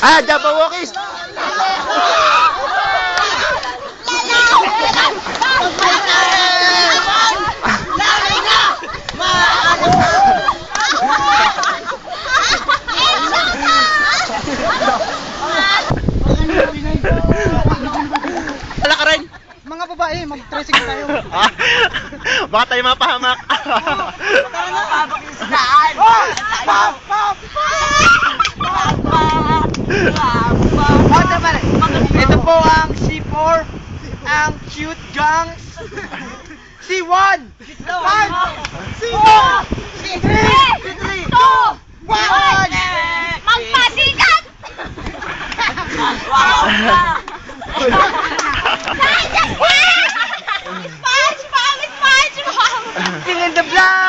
Ah, Jabberwockies! Wala ka rin! Mga babae, mag-tricycle tayo. Ah, Baka tayo mapahamak. What po ang C4, ang cute gangs. C1! Five! C4! C3! One! Magpasikat! SpongeBob! SpongeBob! Fill in the blank! Fill in the blank!